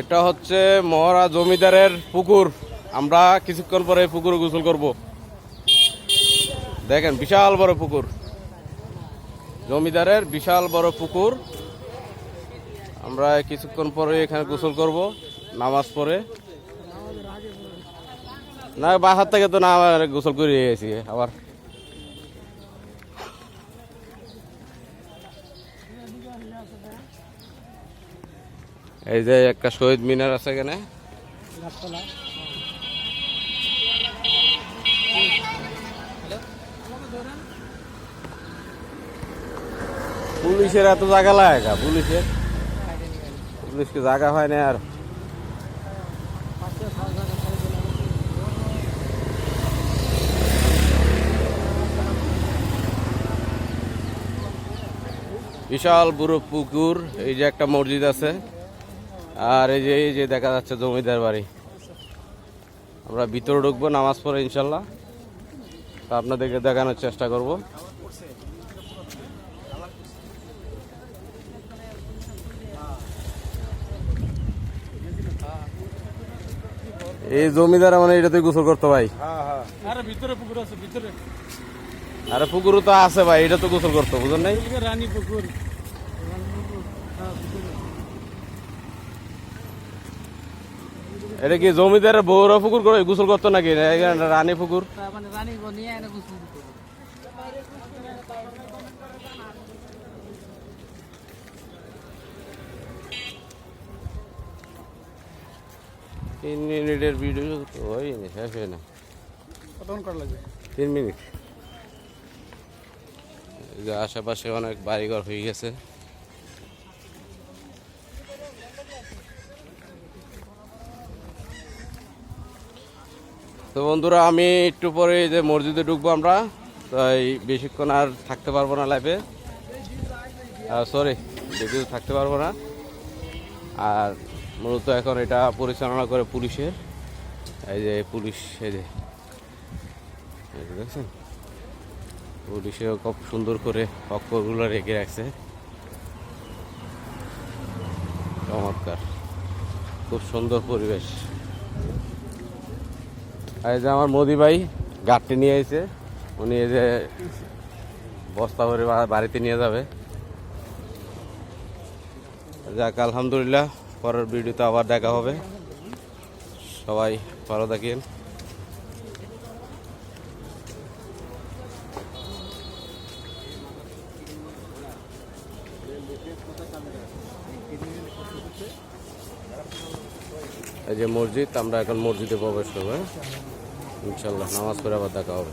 এটা হচ্ছে মহারা জমিদারের পুকুর। আমরা কিছুক্ষণ পরে পুকুরে গোসল করব। দেখেন, বিশাল বড় পুকুর। জমিদারের বিশাল বড় পুকুর। আমরা কিছুক্ষণ পরে এখানে গোসল করব, নামাজ পড়ে। না বাসার থেকে তো না, গোসল করে আবার এই যে একটা শহীদ মিনার আছে এখানে। পুলিশের এত জায়গা লাগে পুলিশের? পুলিশকে জায়গা হয় না আর। বিশাল বড় পুকুর, এই যে একটা মসজিদ আছে। আর এই যে এই যে দেখা যাচ্ছে জমিদার বাড়ি। আমরা ভিতরে ঢুকবো নামাজ পড়ে ইনশাল্লাহ। তা আপনাদেরকে দেখানোর চেষ্টা করব। এই জমিদার মানে এটাতে গোসল করতো ভাই? আরে পুকুর পুকুরও তো আছে ভাই এটা তো গোসল করতো বুঝলেন নাই? রানী পুকুর রানী পুকুর, হ্যাঁ, ভিতরে। এটা কি জমিদার বউরা পুকুর করে গোসল করতো নাকি? রানী পুকুর মানে। তিন মিনিটের ভিডিও হয়নি শেষ হয় না। তিন মিনিট। আশেপাশে অনেক বাড়িঘর হয়ে গেছে। তো বন্ধুরা, আমি একটু পরে যে মসজিদে ঢুকবো আমরা। তাই বেশিক্ষণ আর থাকতে পারব না লাইফে সরি বেশি থাকতে পারব না। আর মূলত এখন এটা পরিচালনা করে পুলিশের। এই যে পুলিশ এই যে দেখছেন? পুলিশেও খুব সুন্দর করে অক্ষরগুলো রেখে রাখছে। চমৎকার, খুব সুন্দর পরিবেশ। এই যে আমার মোদি ভাই গাড়টি নিয়ে এসে উনি এই যে বস্তা ভরে বাড়িতে নিয়ে যাবে। যাক, আলহামদুলিল্লাহ, পরের ভিডিওতে আবার দেখা হবে। সবাই ভালো থাকেন। এই যে মসজিদ, আমরা এখন মসজিদে প্রবেশ করব হ্যাঁ? ইনশাল্লাহ, নামাজ পড়ে আবার দেখা হবে